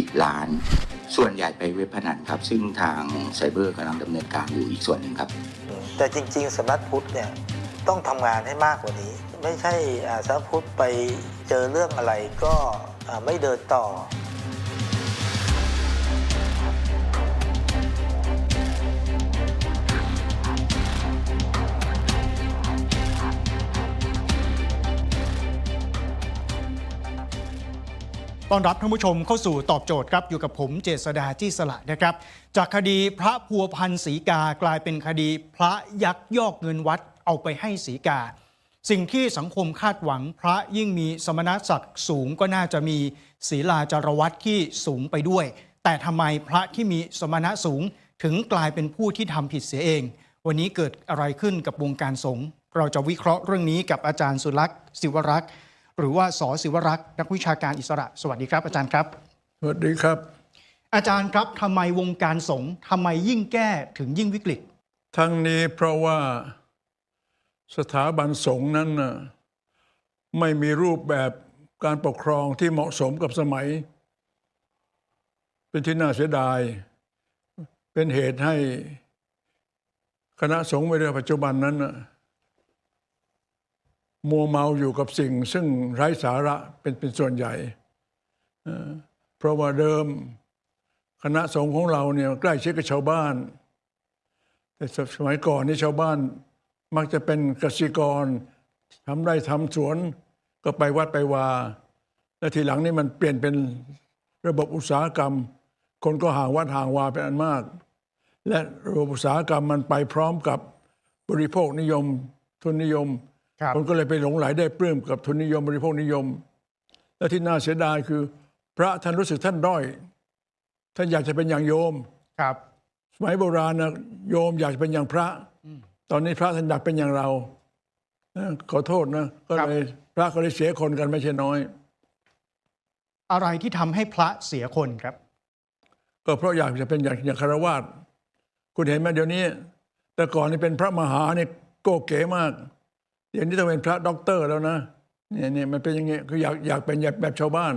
10 ล้าน ส่วนใหญ่ไปเว็บพนันครับ ซึ่งทางไซเบอร์กำลังดำเนินการอยู่อีกส่วนหนึ่งครับ แต่จริงๆสำนักพุทธเนี่ยต้องทำงานให้มากกว่านี้ ไม่ใช่สำนักพุทธไปเจอเรื่องอะไรก็ไม่เดินต่อ ต้อนรับท่านผู้ชมเข้าสู่ตอบโจทย์ครับอยู่กับผมเจษดาจี้สละนะครับ จากคดีพระพัวพันธ์ศรีกากลายเป็นคดีพระยักยอกเงินวัดเอาไปให้ศรีกา สิ่งที่สังคมคาดหวังพระยิ่งมีสมณศักดิ์สูงก็น่าจะมีศีลาจารวัตที่สูงไปด้วย แต่ทำไมพระที่มีสมณะสูงถึงกลายเป็นผู้ที่ทำผิดเสียเอง วันนี้เกิดอะไรขึ้นกับวงการสงฆ์เราจะวิเคราะห์เรื่องนี้กับอาจารย์สุรักษ์ ศิวรักษ์ หรือว่าสอศิวรักษ์นักวิชาการอิสระ สวัสดีครับ อาจารย์ครับ สวัสดีครับ อาจารย์ครับทำไมวงการสงฆ์ทำไมยิ่งแก้ถึงยิ่งวิกฤต ทั้งนี้เพราะว่าสถาบันสงฆ์นั้นน่ะไม่มีรูปแบบการปกครองที่เหมาะสมกับสมัย เป็นที่น่าเสียดาย เป็นเหตุให้คณะสงฆ์ในปัจจุบันนั้นน่ะ มัวเมาอยู่กับสิ่ง ซึ่งไร้สาระเป็นเป็นส่วนใหญ่ เพราะว่าเดิมคณะสงฆ์ของเราเนี่ยใกล้ชิดกับชาวบ้าน แต่สมัยก่อนนี่ชาวบ้าน มักจะเป็นเกษตรกรทำไร่ทำสวนก็ไปวัดไปวา และทีหลังนี่มันเปลี่ยนเป็นระบบอุตสาหกรรม คนก็ห่างวัดห่างวาเป็นอันมาก และระบบอุตสาหกรรมมันไปพร้อมกับบริโภคนิยม ทุนนิยม ครับคนก็เลยไปหลงไหลได้ปลื้มกับทุนนิยมบริโภคนิยม และที่น่าเสียดายคือ พระท่านรู้สึกท่านด้อย ท่านอยากจะเป็นอย่างโยมครับ สมัยโบราณนะโยมอยากเป็นอย่างพระ ตอนนี้พระท่านอยากเป็นอย่างเราเออขอโทษนะก็เลยพระก็เลยเสียคนกันไม่ใช่น้อย อะไรที่ทำให้พระเสียคนครับ ก็เพราะอยากจะเป็นอย่างอย่างคารวาสคุณเห็นไหมเดี๋ยวนี้ แต่ก่อนนี่เป็นพระมหาเนี่ยโกเก๋มาก เดี๋ยวนี้ต้องเป็นพระด็อกเตอร์แล้วนะเนี่ยเนี่ยมันเป็นอย่างเงี้ยคืออยากอยากเป็นแบบชาวบ้าน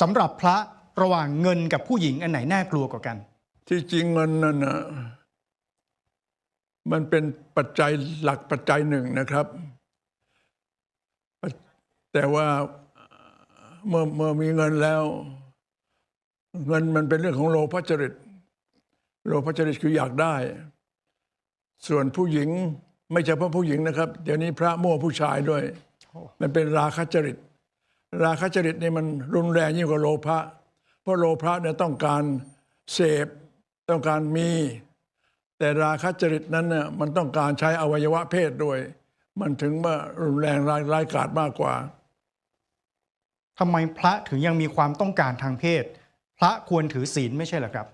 สำหรับพระระหว่างเงินกับผู้หญิงอันไหนน่ากลัวกว่ากัน ที่จริงเงินนั่นนะมันเป็นปัจจัยหลักปัจจัยหนึ่งนะครับ แต่ว่าเมื่อเมื่อมีเงินแล้ว เงินมันเป็นเรื่องของโลภจริต โลภจริตคืออยากได้ ส่วนผู้หญิง ไม่เฉพาะผู้หญิงนะครับ เดี๋ยวนี้พระมั่วผู้ชายด้วย มันเป็นราคะจริต ราคะจริตนี่มันรุนแรงยิ่งกว่าโลภะเพราะโลภะเนี่ยต้องการเสพต้องการมี แต่ราคะจริตนั้นเนี่ยมันต้องการใช้อวัยวะเพศด้วย มันถึงว่ารุนแรงร้ายร้ายกาจมากกว่าทำไมพระถึงยังมีความต้องการทางเพศ พระควรถือศีลไม่ใช่เหรอครับ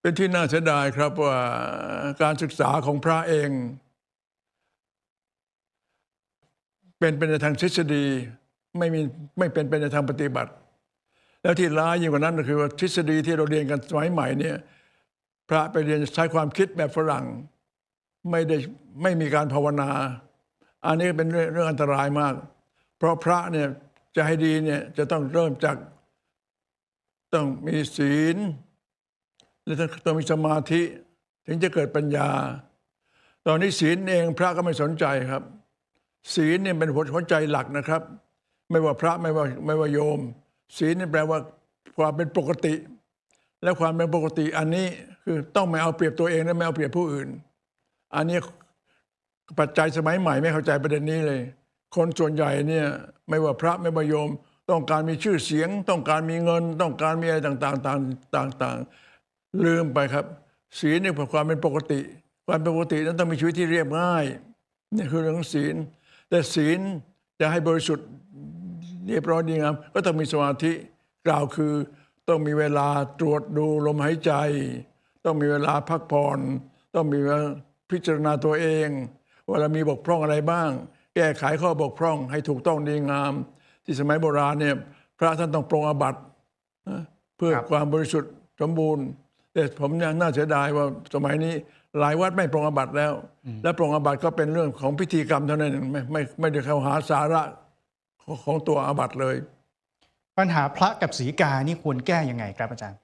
เป็นที่น่าเสียดายครับว่าการศึกษาของพระเอง เป็นไปในทางทฤษฎีไม่มีไม่เป็นไปในทางปฏิบัติ แล้วที่ร้ายยิ่งกว่านั้นก็คือว่าทฤษฎีที่เราเรียนกันสมัยใหม่เนี่ยพระไปเรียนใช้ความคิดแบบฝรั่ง ไม่ได้ไม่มีการภาวนา อันนี้เป็นเรื่องเรื่องอันตรายมาก เพราะพระเนี่ยจะให้ดีเนี่ยจะต้องเริ่มจากต้องมีศีล และต้องมีสมาธิ ถึงจะเกิดปัญญา ตอนนี้ศีลเองพระก็ไม่สนใจครับ ศีลเนี่ยเป็นหัวใจหลักนะครับ ไม่ว่าพระไม่ว่าไม่ว่าโยม ศีลนี่แปลว่าความเป็นปกติ และความเป็นปกติอันนี้คือต้องไม่เอาเปรียบตัวเองและไม่เอาเปรียบผู้อื่น อันนี้ปัจจัยสมัยใหม่ไม่เข้าใจประเด็นนี้เลย คนส่วนใหญ่เนี่ยไม่ว่าพระไม่ว่าโยม ต้องการมีชื่อเสียง ต้องการมีเงิน ต้องการมีอะไรต่างๆต่างต่างๆ ลืมไปครับศีลนี่เป็นความเป็นปกติ ความเป็นปกตินั้นต้องมีชีวิตที่เรียบง่ายนี่คือเรื่องของศีล แต่ศีลจะให้บริสุทธิ์เรียบร้อยดีงามก็ต้องมีสมาธิกล่าวคือ ต้องมีเวลาตรวจดูลมหายใจ ต้องมีเวลาพักผ่อน ต้องมีเวลาพิจารณาตัวเองเวลามีบกพร่องอะไรบ้าง แก้ไขข้อบกพร่องให้ถูกต้องดีงาม ที่สมัยโบราณเนี่ยพระท่านต้องปรงอาบัตินะเพื่อครับความบริสุทธิ์สมบูรณ์ แต่ผมยังน่าเสียดายว่าสมัยนี้หลายวัดไม่ปรงอาบัติแล้ว และปรงอาบัติก็เป็นเรื่องของพิธีกรรมเท่านั้นเองไม่ไม่ไม่ได้เข้าหาสาระของของตัวอาบัติเลย ปัญหาพระกับสีกานี่ควรแก้ยังไงครับอาจารย์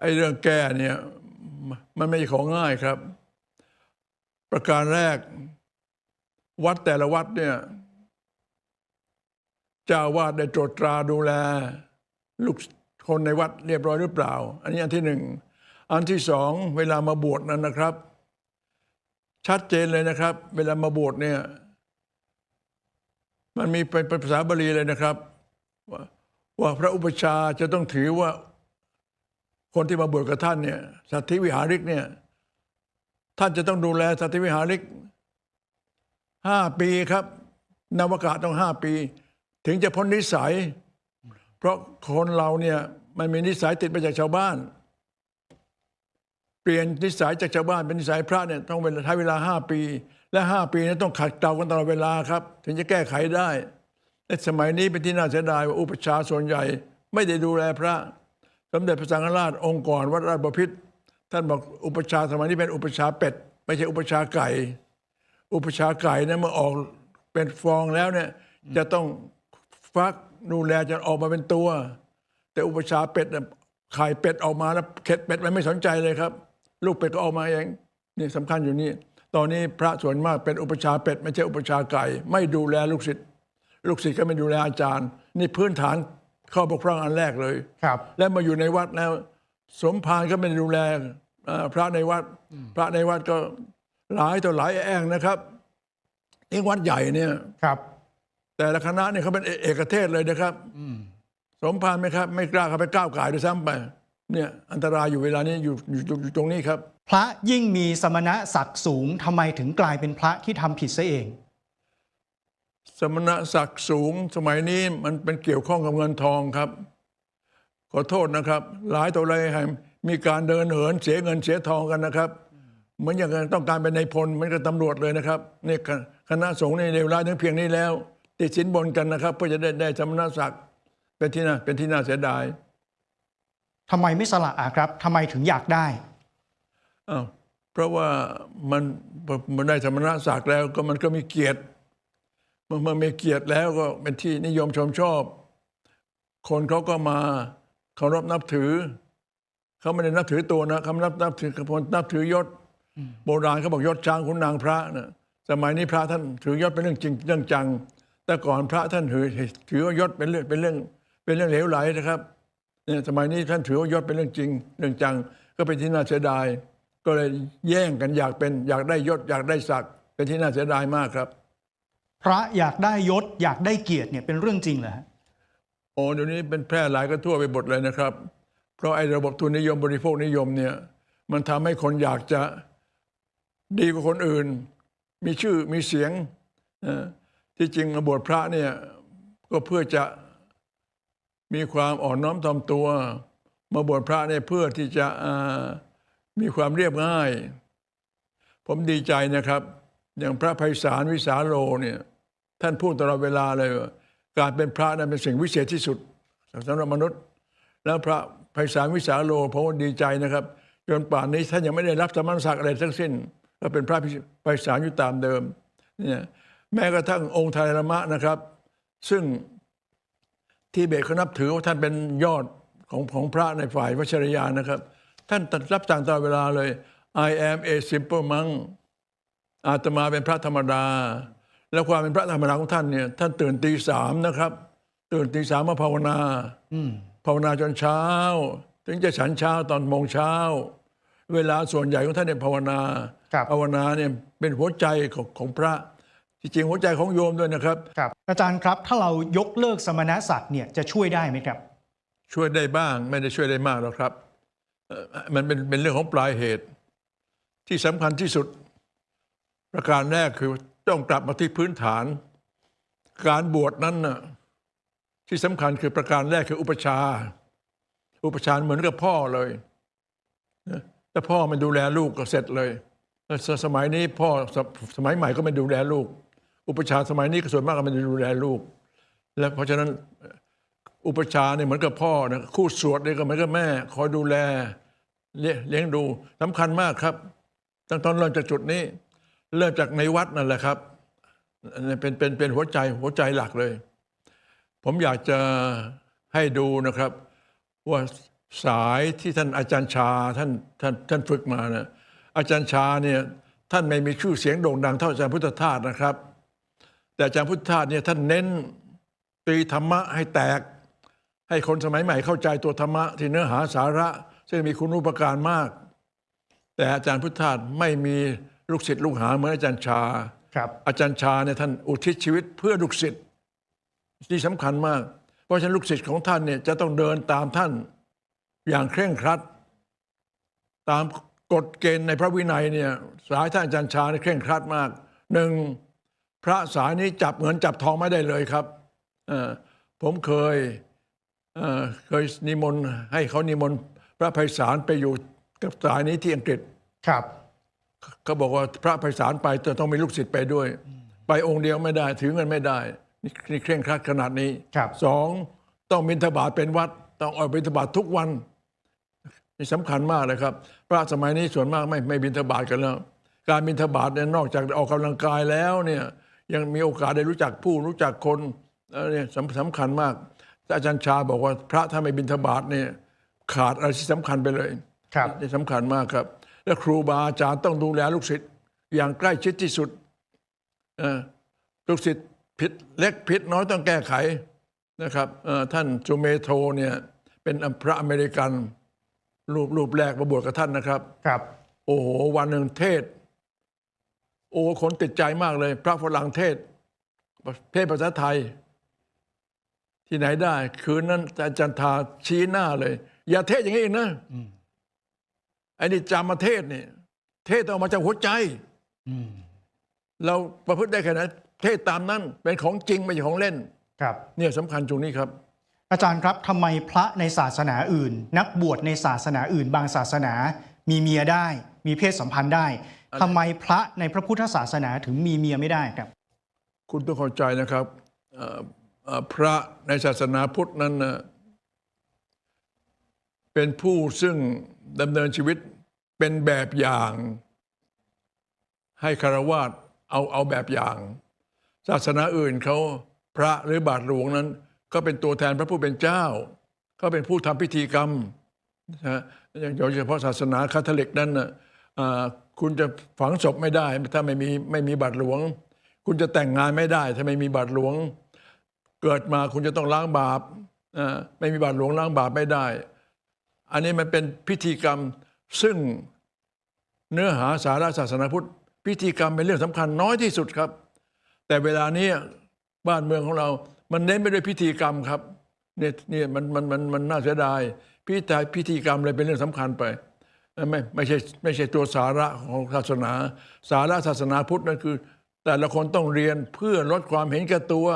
ไอ้เรื่องแก้เนี่ยมมันไม่ใช่ของง่ายครับ ประการแรก วัดแต่ละวัดเนี่ยเจ้าอาวาดได้ตรวจตราดูแล ลูก คนในวัดเรียบร้อยหรือเปล่า อันนี้อันที่หนึ่งอันที่สองเวลามาบวชนั้นนะครับ ชัดเจนเลยนะครับ เวลามาบวชเนี่ย มันมีเป็นภาษาบาลีเลยนะครับ ว่าว่าพระอุปชาจะต้องถือว่าคนที่มาบวชกับท่านเนี่ยสัตธิวิหาริกเนี่ย ท่านจะต้องดูแลสัตธิวิหาริกห้าปีครับนวากาศต้องห้าปี ถึงจะพ้นนิสัย เพราะคนเราเนี่ยมันมีนิสัยติดมาจากชาวบ้าน เปลี่ยนนิสัยจากชาวบ้านเป็นนิสัยพระเนี่ยต้องเวลาใช้เวลาห้าปี และห้าปีนี้ต้องขัดเกลากันตลอดเวลาครับ ถึงจะแก้ไขได้และสมัยนี้เป็นที่น่าเสียดายว่าอุปชาส่วนใหญ่ ไม่ได้ดูแลพระ สมเด็จพระสังฆราชองค์ก่อนวัดราชบพิตรท่านบอกอุปชาสมัยนี้เป็นอุปชาเป็ด ไม่ใช่อุปชาไก่ อุปชาไก่เนี่ยเมื่อออกเป็นฟองแล้วเนี่ยจะต้องฟัก ดูแลจะออกมาเป็นตัว แต่อุปชฌาย์เป็ดเนี่ยไข่เป็ดออกมาแล้วเข็ดเป็ดมันไม่สนใจเลยครับ ลูกเป็ดก็ออกมาเองนี่สำคัญอยู่นี่ตอนนี้พระส่วนมากเป็นอุปชฌาย์เป็ดไม่ใช่อุปชฌาย์ไก่ ไม่ดูแลลูกศิษย์ลูกศิษย์ก็ไม่ดูแลอาจารย์ นี่พื้นฐานข้อบกพร่องอันแรกเลยครับ แล้วมาอยู่ในวัดแล้ว สมภารก็ไม่ได้ดูแลเอ่อพระในวัด พระในวัดก็หลายต่อหลายแองนะครับนี่วัดใหญ่เนี่ยครับ แต่ละคณะเนี่ยเขาเป็นเอเอกเทศเลยนะครับสมภารไหมครับ ไม่กล้าเข้าไปก้าวไก่ายด้วยซ้ำไป เนี่ยอันตรายอยู่เวลานี้อยู่อยู่อยู่อยู่ตรงนี้ครับ พระยิ่งมีสมณะศักดิ์สูงทำไมถึงกลายเป็นพระที่ทำผิดซะเอง สมณศักดิ์สูงสมัยนี้มันเป็นเกี่ยวข้องกับเงินทองครับ ขอโทษนะครับ หลายต่อหลายแห่งมีการเดินเหินเสียเงินเสียทองกันนะครับเหมือนอย่างต้องการเป็นนายพลเหมือนกับตำรวจเลยนะครับนี่คคณะสงฆ์ในเวลาถึงเพียงนี้แล้ว ติดสินบนกันนะครับ เพื่อจะได้ได้สมณศักดิ์เป็นที่น่าเป็นที่น่าเสียดายทำไมไม่สละอะครับทำไมถึงอยากได้อ้าวเพราะว่ามันมันได้สมณศักดิ์แล้วก็มันก็มีเกียรติเมื่อมันมีเกียรติแล้วก็เป็นที่นิยมชมชอบ คนเขาก็มาเคารพนับถือเขาไม่ได้นับถือตัวนะเขานับนับถือคนนับถือยศ โบราณเขาบอกยศช้างขุนนางพระนะสมัยนี้พระท่านถือยศเป็นเรื่องจริงเรื่องจัง แต่ก่อนพระท่านถือถือว่ายศเป็นเรื่องเป็นเรื่องเป็นเรื่องเหลวไหลนะครับเนี่ยสมัยนี้ท่านถือว่ายศเป็นเรื่องจริง เรื่องจังก็เป็นที่น่าเสียดาย ก็เลยแย่งกันอยากเป็นอยากได้ยศอยากได้ศักดิ์เป็นที่น่าเสียดายมากครับ พระอยากได้ยศอยากได้เกียรติเนี่ยเป็นเรื่องจริงเหรอฮะโอ้เดี๋ยวนี้เป็นแพร่หลายกันทั่วไปหมดเลยนะครับ เพราะไอ้ระบบทุนนิยมบริโภคนิยมเนี่ยมันทำให้คนอยากจะดีกว่าคนอื่น มีชื่อมีเสียงเอ่อ ที่จริงมาบวชพระเนี่ยก็เพื่อจะมีความอ่อนน้อมถ่อมตัว มาบวชพระเนี่ยเพื่อที่จะมีความเรียบง่าย ผมดีใจนะครับ อย่างพระไพศาลวิสาโลเนี่ยท่านพูดตลอดเวลาเลยว่าการเป็นพระนั้นเป็นสิ่งวิเศษที่สุดสำหรับมนุษย์ แล้วพระไพศาลวิสาโลผมดีใจนะครับจนป่านนี้ท่านยังไม่ได้รับสมณศักดิ์อะไรทั้งสิ้นก็เป็นพระไพศาลอยู่ตามเดิมเนี่ย แม้กระทั่งองค์ไทยรมะนะครับ ซึ่งที่เบตเขานับถือว่าท่านเป็นยอดของของพระในฝ่ายวชรยานนะครับ ท่านรับสั่งตลอดเวลาเลย I am a simple monk อาตมาเป็นพระธรรมดา แล้วความเป็นพระธรรมดาของท่านเนี่ยท่านตื่นตีสามนะครับ ตื่นตีสามมาภาวนาอืมภาวนาจนเช้า ถึงจะฉันเช้าตอนโมงเช้า เวลาส่วนใหญ่ของท่านเนี่ยภาวนาครับภาวนาเนี่ยเป็นหัวใจของของพระ จริงๆหัวใจของโยมด้วยนะครับครับ อาจารย์ครับถ้าเรายกเลิกสมณศักดิ์เนี่ยจะช่วยได้ไหมครับ ช่วยได้บ้างไม่ได้ช่วยได้มากหรอกครับเอ่อมันเป็นเป็นเรื่องของปลายเหตุ ที่สำคัญที่สุด ประการแรกคือต้องกลับมาที่พื้นฐาน การบวชนั้นน่ะที่สำคัญคือประการแรกคืออุปชฌาย์อุปชฌาย์เหมือนกับพ่อเลยนะแต่พ่อไม่ดูแลลูกก็เสร็จเลยแล้วสสมัยนี้พ่อสสมัยใหม่ก็ไม่ดูแลลูก อุปชาสมัยนี้ก็ส่วนมากก็ม่ได้ดูแลลูก และเพราะฉะนั้นอุปชาเนี่ยเหมือนกับพ่อนะคู่สวดเนี่ยก็เหมือนกับแม่ คอยดูแลเลี้ยงดูสำคัญมากครับ ตั้งตอนเริ่มจากจุดนี้ เริ่มจากในวัดนั่นแหละครับอันนี้เป็นเป็นเป็นหัวใจหัวใจหลักเลย ผมอยากจะให้ดูนะครับ ว่าสายที่ท่านอาจารย์ชาท่านท่านท่านฝึกมานะอาจารย์ชาเนี่ยท่านไม่มีชื่อเสียงโด่งดังเท่าอาจารย์พุทธทาสนะครับ แต่อาจารย์พุทธทาสเนี่ยท่านเน้นตรีธรรมะให้แตก ให้คนสมัยใหม่เข้าใจตัวธรรมะที่เนื้อหาสาระ ซึ่งมีคุณูปการมาก แต่อาจารย์พุทธทาสไม่มีลูกศิษย์ลูกหาเหมือนอาจารย์ชาครับอาจารย์ชาเนี่ยท่านอุทิศชีวิตเพื่อลูกศิษย์ที่สำคัญมาก เพราะฉะนั้นลูกศิษย์ของท่านเนี่ยจะต้องเดินตามท่านอย่างเคร่งครัด ตามกฎเกณฑ์ในพระวินัยเนี่ยสายท่านอาจารย์ชาเนี่ยเคร่งครัดมากหนึ่ง พระสายนี้จับเงินจับทองไม่ได้เลยครับเอ่อผมเคยเอ่อเคยนิมนต์ให้เขานิมนต์พระไพศาลไปอยู่กับสายนี้ที่อังกฤษครับเขาบอกว่าพระไพศาลไปจะต้องมีลูกศิษย์ไปด้วย ไปองค์เดียวไม่ได้ถือเงินไม่ได้นี่นี่เคร่งครัดขนาดนี้ครับสองต้องบิณฑบาตเป็นวัด ต้องออกบิณฑบาตทุกวันนี่สำคัญมากเลยครับ พระสมัยนี้ส่วนมากไม่ไม่บิณฑบาตกันแล้ว การบิณฑบาตเนี่ยนอกจากออกกำลังกายแล้วเนี่ย ยังมีโอกาสได้รู้จักผู้รู้จักคนเอ่อเนี่ยสำสำคัญมากอาจารย์ชาบอกว่าพระถ้าไม่บิณฑบาตเนี่ยขาดอะไรที่สำคัญไปเลยครับนี่สำคัญมากครับ และครูบาอาจารย์ต้องดูแลลูกศิษย์อย่างใกล้ชิดที่สุดเอ่อลูกศิษย์ผิดเล็กผิดน้อยต้องแก้ไขนะครับเอ่อท่านจูเมโทเนี่ยเป็นพระอเมริกันรูปรูปแรกมาบวชกับท่านนะครับ ครับ โอ้โหวันหนึ่งเทศโอ้คนติดใจมากเลย พระฝรั่งเทศเทศภาษาไทย ที่ไหนได้ คืนนั้นอาจารย์ทาชี้หน้าเลย อย่าเทศอย่างนี้อีกนะไอ้นี่จำมาเทศนี่เทศต้องออกมาจากหัวใจอืมเราประพฤติได้แค่ไหนเทศตามนั้นเป็นของจริงไม่ใช่ของเล่น ครับ เนี่ยสำคัญตรงนี้ครับ อาจารย์ครับทำไมพระในศาสนาอื่น นักบวชในศาสนาอื่น บางศาสนา มีเมียได้ มีเพศสัมพันธ์ได้ทำไมพระในพระพุทธศาสนาถึงมีเมียไม่ได้ครับ คุณต้องเข้าใจนะครับเอ่อเอ่อพระในศาสนาพุทธนั้นน่ะเป็นผู้ซึ่งดำเนินชีวิตเป็นแบบอย่าง ให้คารวาสเอาเอาแบบอย่าง ศาสนาอื่นเขาพระหรือบาทหลวงนั้น ก็เป็นตัวแทนพระผู้เป็นเจ้าเขาเป็นผู้ทำพิธีกรรมนะฮะ อย่างโดยเฉพาะศาสนาคาทอลิกนั้นน่ะคุณจะฝังศพไม่ได้ ถ้าไม่มีไม่มีบาทหลวง คุณจะแต่งงานไม่ได้ ถ้าไม่มีบาทหลวง เกิดมาคุณจะต้องล้างบาปไม่มีบาทหลวงล้างบาปไม่ได้ อันนี้มันเป็นพิธีกรรมซึ่งเนื้อหาสาระศาสนาพุทธ พิธีกรรมเป็นเรื่องสำคัญน้อยที่สุดครับ แต่เวลานี้บ้านเมืองของเรา มันเน้นไปด้วยพิธีกรรมครับเนี่ยเนี่ยมันมันมันมันน่าเสียดาย พิธีพิธีกรรมเลยเป็นเรื่องสำคัญไปไม่ไม่ใช่ไม่ใช่ตัวสาระของศาสนา สาระศาสนาพุทธนั่นคือ แต่ละคนต้องเรียนเพื่อลดความเห็นแก่ตัว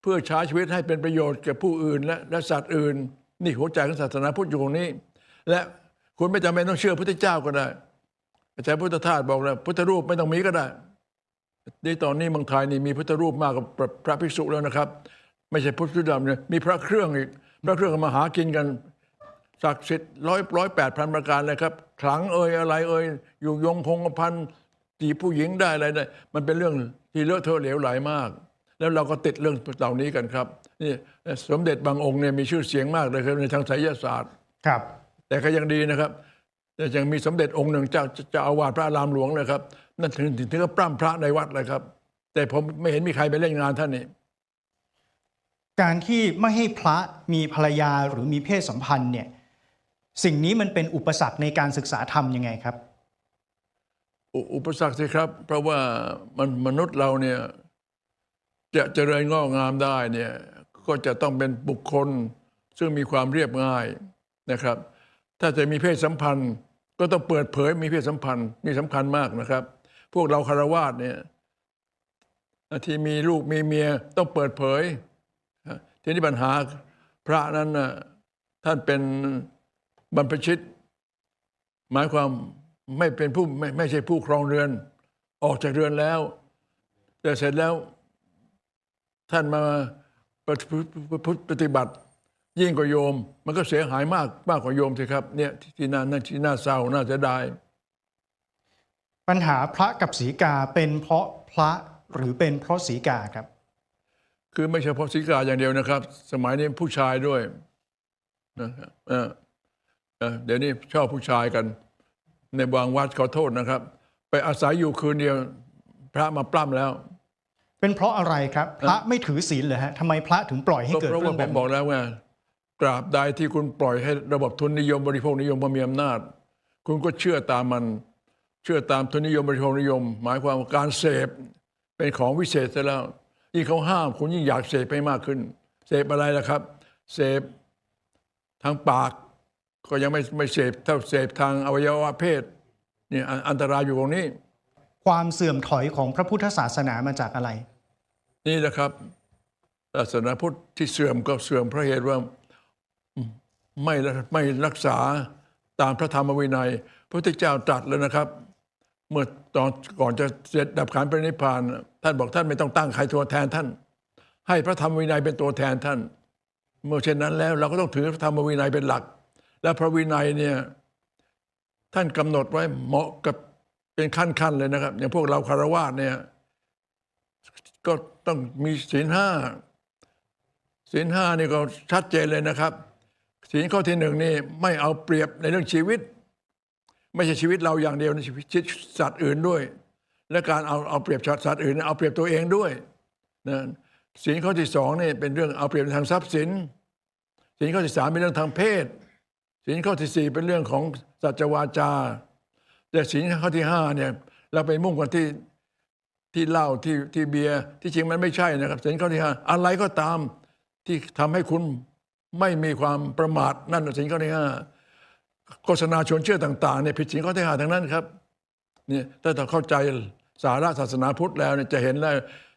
เพื่อใช้ชีวิตให้เป็นประโยชน์แก่ผู้อื่น และและสัตว์อื่น นี่หัวใจของศาสนาพุทธอยู่ตรงนี้ และคุณไม่จำเป็นต้องเชื่อพระเจ้าก็ได้อาจารย์พุทธทาสบอกแล้วพุทธรูปไม่ต้องมีก็ได้ในตอนนี้เมืองไทยนี่มีพุทธรูปมากกว่าพระพระภิกษุแล้วนะครับ ไม่ใช่พุทธดำเนี่ยมีพระเครื่องอีกพระเครื่องมาหากินกัน ศักดิ์สิทธิ์ร้อยร้อยแปดพันประการเลยครับขลังเอ่ยอะไรเอ่ยอยู่ยงคงกระพันจีบผู้หญิงได้อะไรได้มันเป็นเรื่องที่เลอะเทอะเหลวไหลมาก แล้วเราก็ติดเรื่องเหล่านี้กันครับนี่สมเด็จบางองค์เนี่ยมีชื่อเสียงมากเลยครับในทางไสยศาสตร์ครับ แต่ก็ยังดีนะครับแต่ยังมีสมเด็จองค์หนึ่งเจ้าเจ้าอาวาสพระอารามหลวงเลยครับนั่นถึงถึงถึงก็ปล้ำพระในวัดเลยครับ แต่ผมไม่เห็นมีใครไปเล่นงานท่านนี่การที่ไม่ให้พระมีภรรยาหรือมีเพศสัมพันธ์เนี่ย สิ่งนี้มันเป็นอุปสรรคในการศึกษาธรรมยังไงครับ อุปสรรคสิครับ เพราะว่ามันมนุษย์เราเนี่ยจะเจริญงอกงามได้เนี่ยก็จะต้องเป็นบุคคลซึ่งมีความเรียบง่ายนะครับ ถ้าจะมีเพศสัมพันธ์ ก็ต้องเปิดเผยมีเพศสัมพันธ์นี่สำคัญมากนะครับ พวกเราคารวาสเนี่ยที่มีลูกมีเมียต้องเปิดเผย ทีนี้ปัญหาพระนั้นท่านเป็น บรรพชิต หมายความไม่เป็นผู้ไม่ไม่ใช่ผู้ครองเรือน ออกจากเรือนแล้ว แต่เสร็จแล้วท่านมาปฏิปฏิบัติ ยิ่งกว่าโยม มันก็เสียหายมากมากกว่าโยมสิครับเนี่ยที่ที่น่าน่าที่น่าเศร้าน่าเสียดายปัญหาพระกับสีกาเป็นเพราะพระหรือเป็นเพราะสีกาครับ คือไม่เฉพาะสีกาอย่างเดียวนะครับ สมัยนี้ผู้ชายด้วยนะครับ เออเออเดี๋ยวนี้ชอบผู้ชายกัน ในบางวัดขอโทษนะครับ ไปอาศัยอยู่คืนเดียวพระมาปล้ำแล้ว เป็นเพราะอะไรครับ พระไม่ถือศีลเหรอฮะทำไมพระถึงปล่อยให้ก็เกิดเพราะเรื่ว่าองผแบมบบอกนี้แล้วว่าตราบใดที่คุณปล่อยให้ระบบทุนนิยมบริโภคนิยมพอมีอำนาจ คุณก็เชื่อตามมัน เชื่อตามทุนนิยมบริโภคนิยม หมายความว่าการเสพเป็นของวิเศษซะแล้วยิ่งเขาห้ามคุณยิ่งอยากเสพให้มากขึ้น เสพอะไรล่ะครับ เสพทางปาก ก็ยังไม่ไม่เสพเท่าเสพทางอวัยวะเพศนี่อันอันตรายอยู่ตรงนี้ ความเสื่อมถอยของพระพุทธศาสนามาจากอะไร นี่แหละครับศาสนาพุทธที่เสื่อมก็เสื่อมเพราะเหตุว่าไม่ไม่รักษาตามพระธรรมวินัย พระพุทธเจ้าตรัสแล้วนะครับ เมื่อตอนก่อนจะเสร็จดับขันปรินิพพาน ท่านบอกท่านไม่ต้องตั้งใครตัวแทนท่าน ให้พระธรรมวินัยเป็นตัวแทนท่าน เมื่อเช่นนั้นแล้วเราก็ต้องถือพระธรรมวินัยเป็นหลัก และพระวินัยเนี่ยท่านกำหนดไว้เหมาะกับเป็นขั้นๆเลยนะครับ อย่างพวกเราคารวะเนี่ยก็ต้องมีศีลห้าศีลห้านี่ก็ชัดเจนเลยนะครับศีลข้อที่หนึ่งนี่ไม่เอาเปรียบในเรื่องชีวิต ไม่ใช่ชีวิตเราอย่างเดียวในชีวิตสัตว์อื่นด้วย และการเอาเอาเปรียบสัตว์อื่น เอาเปรียบตัวเองด้วยนะศีลข้อที่สองนี่เป็นเรื่องเอาเปรียบทางทรัพย์สินศีลข้อที่สามเป็นเรื่องทางเพศ ศีลข้อที่สี่เป็นเรื่องของสัจวาจา แต่ศีลข้อที่ห้าเนี่ยเราไปมุ่งกันที่ที่เหล้าที่ที่เบียร์ที่จริงมันไม่ใช่นะครับสินข้อที่ห้าอะไรก็ตามที่ทำให้คุณไม่มีความประมาทนั่นสินข้อที่ห้าโฆษณาชวนเชื่อต่างๆเนี่ยผิดสินข้อที่ห้าทั้งนั้นครับเนี่ยถ้าเราเข้าใจสาระศาสนาพุทธแล้วเนี่ยจะเห็นแล้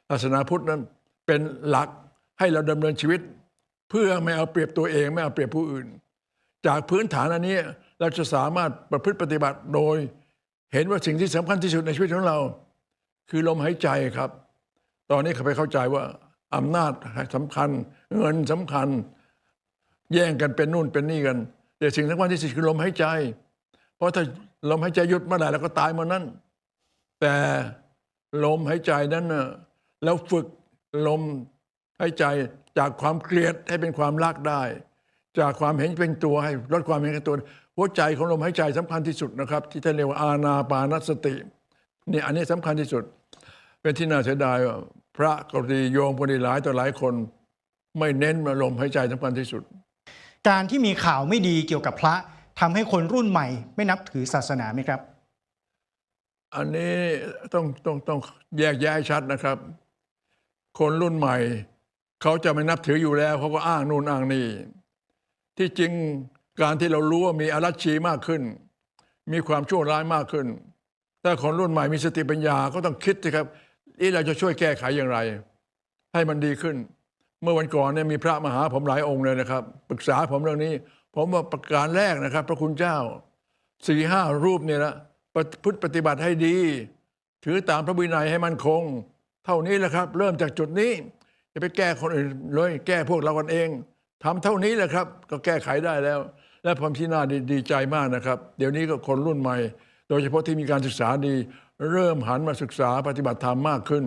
ศาสนาพุทธนั้นเป็นหลักให้เราดำเนินชีวิต เพื่อไม่เอาเปรียบตัวเอง ไม่เอาเปรียบผู้อื่น จากพื้นฐานอันนี้เราจะสามารถประพฤติปฏิบัติโดย เห็นว่าสิ่งที่สำคัญที่สุดในชีวิตของเรา คือลมหายใจครับ ตอนนี้เขาไปเข้าใจว่าอำนาจสำคัญ เงินสำคัญ แย่งกันเป็นนู่นเป็นนี่กัน แต่สิ่งสำคัญที่สุดคือลมหายใจ เพราะถ้าลมหายใจหยุดเมื่อไหร่เราก็ตายเมื่อนั้น แต่ลมหายใจนั้นน่ะแล้วฝึกลมหายใจจากความเกลียดให้เป็นความรักได้ จากความเห็นเป็นตัวให้ลดความเห็นเป็นตัว หัวใจของลมหายใจสำคัญที่สุดนะครับ ที่ท่านเรียกว่าอาณาปานสตินี่อันนี้สำคัญที่สุด เป็นที่น่าเสียดายว่าพระก็ดีโยมก็ดีหลายต่อหลายคน ไม่เน้นมาลมหายใจสำคัญที่สุด การที่มีข่าวไม่ดีเกี่ยวกับพระทำให้คนรุ่นใหม่ ไม่นับถือศาสนาไหมครับ อันนี้ต้องต้องต้องแยกแยะให้ชัดนะครับ คนรุ่นใหม่ เขาจะไม่นับถืออยู่แล้วเขาก็อ้างนู่นอ้างนี่ ที่จริงการที่เรารู้ว่ามีอารัชีมากขึ้น มีความชั่วร้ายมากขึ้นถ้าคนรุ่นใหม่มีสติปัญญาก็ต้องคิดสิครับนี่เราจะช่วยแก้ไขอย่างไร ให้มันดีขึ้น เมื่อวันก่อนเนี่ยมีพระมหาผมหลายองค์เลยนะครับ ปรึกษาผมเรื่องนี้ ผมว่าประการแรกนะครับ พระคุณเจ้าสี่ห้ารูปเนี่ยนะปพฤติปฏิบัติให้ดี ถือตามพระวินัยให้มันคง เท่านี้แหละครับ เริ่มจากจุดนี้ จะไปแก้คนอื่นเลยแก้พวกเรากันเอง ทำเท่านี้แหละครับ ก็แก้ไขได้แล้ว และผมที่น่าดดีใจมากนะครับ เดี๋ยวนี้ก็คนรุ่นใหม่ โดยเฉพาะที่มีการศึกษาดี เริ่มหันมาศึกษาปฏิบัติธรรมมากขึ้น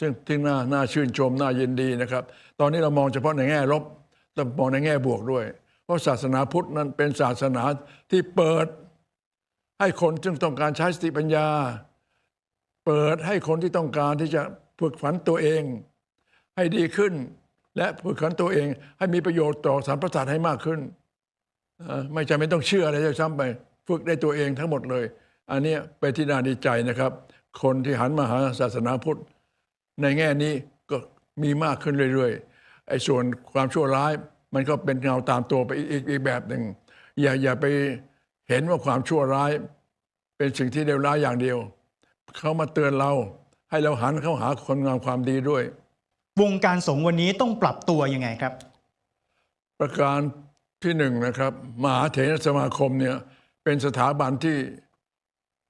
ซึ่งที่น่าน่าชื่นชมน่ายินดีนะครับ ตอนนี้เรามองเฉพาะในแง่ลบแต่มองในแง่บวกด้วย เพราะศาสนาพุทธนั้นเป็นศาสนาที่เปิด ให้คนซึ่งต้องการใช้สติปัญญา เปิดให้คนที่ต้องการที่จะฝึกฝันตัวเอง ให้ดีขึ้น และฝึกฝันตัวเองให้มีประโยชน์ต่อสารประสาทให้มากขึ้น ไม่จำเป็นต้องเชื่ออะไรจะซ้ำไป ฝึกได้ตัวเองทั้งหมดเลย อันนี้เป็นที่น่าดีใจนะครับ คนที่หันมาหาศาสนาพุทธ ในแง่นี้ก็มีมากขึ้นเรื่อยๆไอ้ส่วนความชั่วร้ายมันก็เป็นเงาตามตัวไปอีกอีกอีกแบบหนึ่งอย่าอย่าไปเห็นว่าความชั่วร้ายเป็นสิ่งที่เลวร้ายอย่างเดียว เขามาเตือนเราให้เราหันเข้าหาคนงามความดีด้วย วงการสงฆ์วันนี้ต้องปรับตัวยังไงครับ ประการที่หนึ่งนะครับมหาเถรสมาคมเนี่ยเป็นสถาบันที่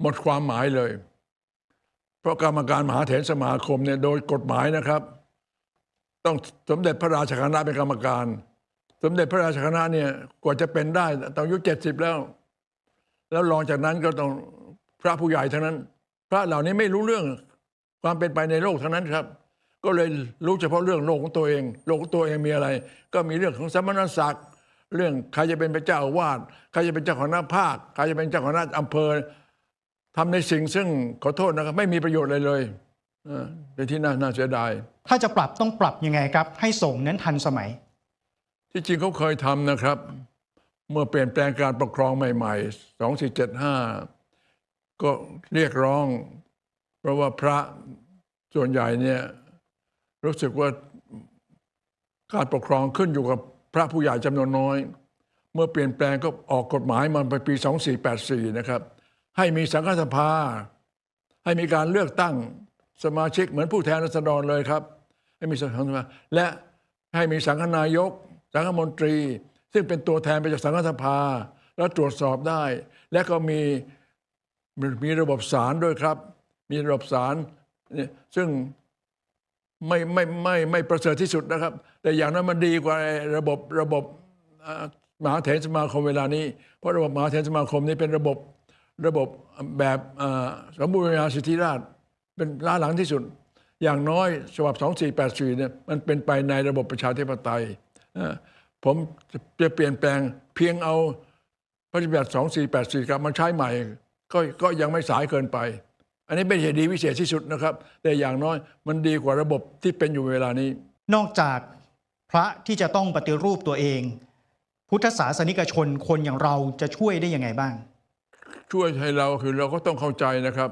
หมดความหมายเลย เพราะกรรมการมหาเถรสมาคมเนี่ยโดยกฎหมายนะครับ ต้องสมเด็จพระราชคณะเป็นกรรมการ สมเด็จพระราชคณะเนี่ยกว่าจะเป็นได้ต้องอายุเจ็ดสิบแล้ว แล้วรองจากนั้นก็ต้องพระผู้ใหญ่ทั้งนั้น พระเหล่านี้ไม่รู้เรื่องความเป็นไปในโลกทั้งนั้นครับ ก็เลยรู้เฉพาะเรื่องโลกของตัวเอง โลกของตัวเองมีอะไร ก็มีเรื่องของสมณศักดิ์เรื่องใครจะเป็นพระเจ้าอาวาสใครจะเป็นเจ้าของหน้าภาคใครจะเป็นเจ้าของหน้าอำเภอทำในสิ่งซึ่งขอโทษนะครับไม่มีประโยชน์เลยเลยเออเป็นที่น่าน่าเสียดาย ถ้าจะปรับต้องปรับยังไงครับ ให้ส่งนั้นทันสมัย ที่จริงเขาเคยทำนะครับ เมื่อเปลี่ยนแปลงการปกครองใหม่ๆ2475ก็เรียกร้อง เพราะว่าพระส่วนใหญ่เนี่ย รู้สึกว่าการปกครองขึ้นอยู่กับพระผู้ใหญ่จำนวนน้อย เมื่อเปลี่ยนแปลงก็ออกกฎหมายมาไปปี 2484 นะครับ ให้มีสังฆสภา ให้มีการเลือกตั้งสมาชิกเหมือนผู้แทนราษฎรเลยครับ ให้มีสังฆสภาและให้มีสังฆนายก สังฆมนตรี ซึ่งเป็นตัวแทนไปจากสังฆสภา แล้วตรวจสอบได้ และก็มีมีระบบศาลด้วยครับ มีระบบศาลซึ่ง ไม่ไม่ไม่ไม่ประเสริฐที่สุดนะครับ แต่อย่างนั้นมันดีกว่าระบบระบบมหาเถรสมาคมเวลานี้ เพราะระบบมหาเถรสมาคมนี้เป็นระบบระบบแบบสมบูรณาสิทธิราชเป็นล้าหลังที่สุด อย่างน้อยฉบับ 2484เนี่ยมันเป็นไปในระบบประชาธิปไตยผมจะเปลี่ยนแปลงเพียงเอาพระราชบัญญัติ2484กลับมาใช้ใหม่ ก็ก็ยังไม่สายเกินไป อันนี้เป็นเหตุดีวิเศษที่สุดนะครับ แต่อย่างน้อยมันดีกว่าระบบที่เป็นอยู่เวลานี้ นอกจากพระที่จะต้องปฏิรูปตัวเอง พุทธศาสนิกชนคนอย่างเราจะช่วยได้ยังไงบ้าง ช่วยให้เราคือเราก็ต้องเข้าใจนะครับ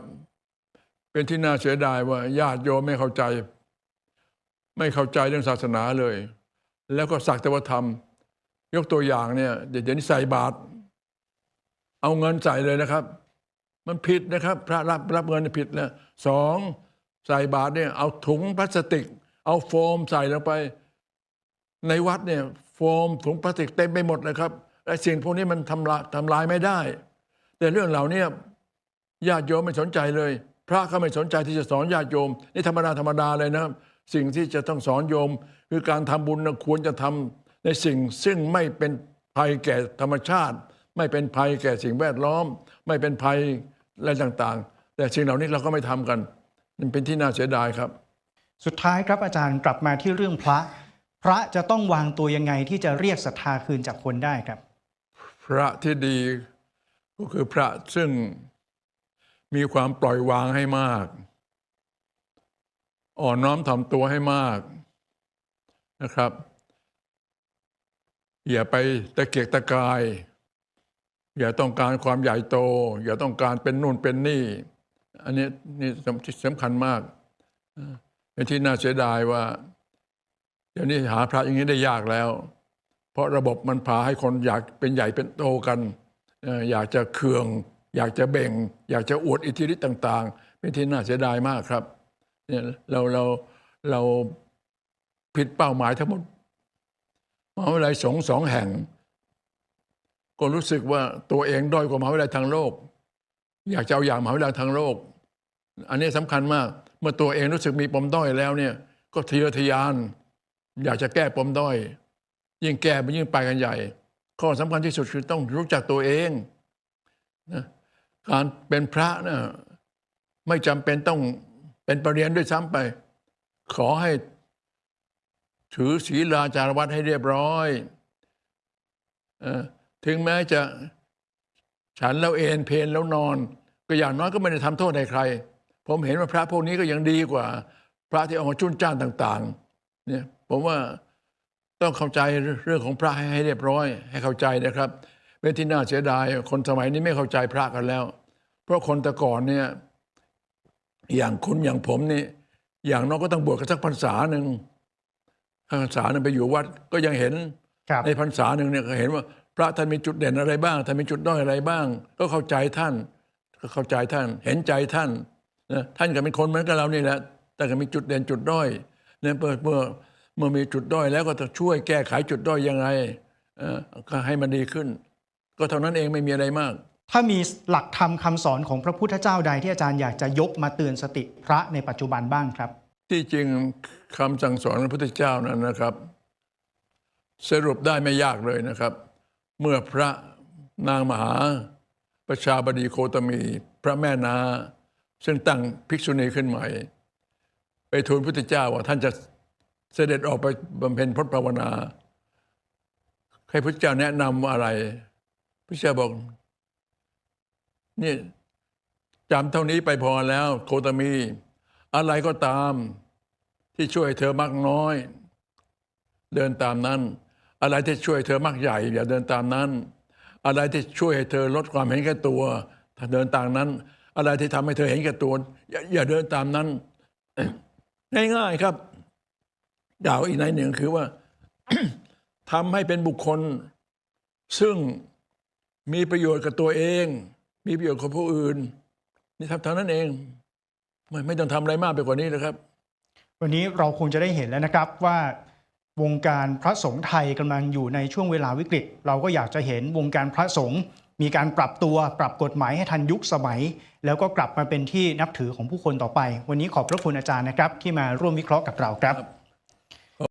เป็นที่น่าเสียดายว่าญาติโยมไม่เข้าใจ ไม่เข้าใจเรื่องศาสนาเลย แล้วก็สักแต่ว่าทำยกตัวอย่างเนี่ยเดี๋ยวนี้ใส่บาตรเอาเงินใส่เลยนะครับ มันผิดนะครับ พระรับรับเงินผิดนะสองใส่บาตรเนี่ยเอาถุงพลาสติก เอาโฟมใส่ลงไป ในวัดเนี่ยโฟมถุงพลาสติกเต็มไปหมดเลยครับไอ้สิ่งพวกนี้มันทำลายทำลายไม่ได้ แต่เรื่องเหล่านี้ญาติโยมไม่สนใจเลย พระก็ไม่สนใจที่จะสอนญาติโยมนี่ธรรมดาธรรมดาเลยนะครับสิ่งที่จะต้องสอนโยม คือการทำบุญนะควรจะทำในสิ่งซึ่งไม่เป็นภัยแก่ธรรมชาติ ไม่เป็นภัยแก่สิ่งแวดล้อม ไม่เป็นภัย อะไรต่างๆ แต่สิ่งเหล่านี้เราก็ไม่ทำกันมันเป็นที่น่าเสียดายครับ สุดท้ายครับอาจารย์กลับมาที่เรื่องพระ พระจะต้องวางตัวยังไงที่จะเรียกศรัทธาคืนจากคนได้ครับ พระที่ดีก็คือพระซึ่งมีความปล่อยวางให้มาก อ่อนน้อมถ่อมตัวให้มากนะครับ อย่าไปตะเกียกตะกาย อย่าต้องการความใหญ่โต อย่าต้องการเป็นนู่นเป็นนี่ อันนี้นี่สำคัญมากเป็นที่น่าเสียดายว่าเดี๋ยวนี้หาพระอย่างนี้ได้ยากแล้ว เพราะระบบมันพาให้คนอยากเป็นใหญ่เป็นโตกันอยากจะเคือง อยากจะเบ่ง อยากจะอวดอิทธิฤทธิ์ต่าง ๆ เป็นที่น่าเสียดายมากครับเนี่ยเราเราเราผิดเป้าหมายทั้งหมดมหาวิทยาลัยสงสองแห่ง ก็รู้สึกว่าตัวเองด้อยกว่ามหาวิทยาลัยทางโลก อยากจะเอาอย่างมหาวิทยาลัยทางโลก อันนี้สำคัญมาก เมื่อตัวเองรู้สึกมีปมด้อยแล้วเนี่ย ก็ทะเยอทะยาน อยากจะแก้ปมด้อย ยิ่งแก้มันยิ่งไปกันใหญ่ ข้อสำคัญที่สุดคือต้องรู้จักตัวเองนะการเป็นพระนะไม่จำเป็นต้องเป็นประเรียนด้วยซ้ำไป ขอให้ ถือศีลาจารวัตให้เรียบร้อยอ ถึงแม้จะฉันแล้วเอนเพนแล้วนอน ก็อย่างน้อยก็ไม่ได้ทำโทษให้ใคร ผมเห็นว่าพระพวกนี้ก็ยังดีกว่า พระที่ออกมาจุนจ้านต่าง ๆ เนี่ยผมว่าต้องเข้าใจเรื่องของพระให้ให้เรียบร้อย ให้เข้าใจนะครับเป็นที่น่าเสียดาย คนสมัยนี้ไม่เข้าใจพระกันแล้ว เพราะคนแต่ก่อนเนี่ย อย่างคุณอย่างผมนี่ อย่างน้อยก็ต้องบวชกันสักพรรษาหนึ่งถ้าพรรษาหนึ่งไปอยู่วัด ก็ยังเห็นครับในพรรษาหนึ่งเนี่ยก็เห็นว่า พระท่านมีจุดเด่นอะไรบ้างท่านมีจุดด้อยอะไรบ้าง ก็เข้าใจท่าน ก็เข้าใจท่าน เห็นใจท่านนะท่านก็เป็นคนเหมือนกับเรานี่แหละแต่ก็มีจุดเด่นจุดด้อยเนี่ยเมื่อเมื่อเมื่อมีจุดด้อยแล้วก็จะช่วยแก้ไขจุดด้อยยังไงเอ่อก็ให้มันดีขึ้น ก็เท่านั้นเองไม่มีอะไรมาก ถ้ามีหลักธรรมคำสอนของพระพุทธเจ้าใดที่อาจารย์อยากจะยกมาเตือนสติพระในปัจจุบันบ้างครับ ที่จริงคำสั่งสอนของพระพุทธเจ้านั้นนะครับ สรุปได้ไม่ยากเลยนะครับ เมื่อพระนางมหาประชาบดีโคตมี พระแม่นา ซึ่งตั้งภิกษุณีขึ้นใหม่ ไปทูลพุทธเจ้าว่าท่านจะเสด็จออกไปบำเพ็ญพจน์ภาวนา ให้พระเจ้าแนะนำอะไร พระเจ้าบอกนี่จำเท่านี้ไปพอแล้ว โคตมี อะไรก็ตามที่ช่วยเธอมากน้อย เดินตามนั้น อะไรที่ช่วยเธอมากใหญ่ อย่าเดินตามนั้น อะไรที่ช่วยให้เธอลดความเห็นแก่ตัวถ้าเดินตามนั้น อะไรที่ทำให้เธอเห็นแก่ตัวอย่าอย่าเดินตามนั้น ง่ายๆครับกล่าวอีกในหนึ่งคือว่าทำให้เป็นบุคคล ซึ่งมีประโยชน์กับตัวเอง มีประโยชน์กับผู้อื่น นี่ทำเท่านั้นเองไม่ไม่ต้องทำอะไรมากไปกว่านี้นะครับ วันนี้เราคงจะได้เห็นแล้วนะครับว่า วงการพระสงฆ์ไทยกำลังอยู่ในช่วงเวลาวิกฤต เราก็อยากจะเห็นวงการพระสงฆ์มีการปรับตัวปรับกฎหมายให้ทันยุคสมัย แล้วก็กลับมาเป็นที่นับถือของผู้คนต่อไป วันนี้ขอบพระคุณอาจารย์นะครับ ที่มาร่วมวิเคราะห์กับเราครับ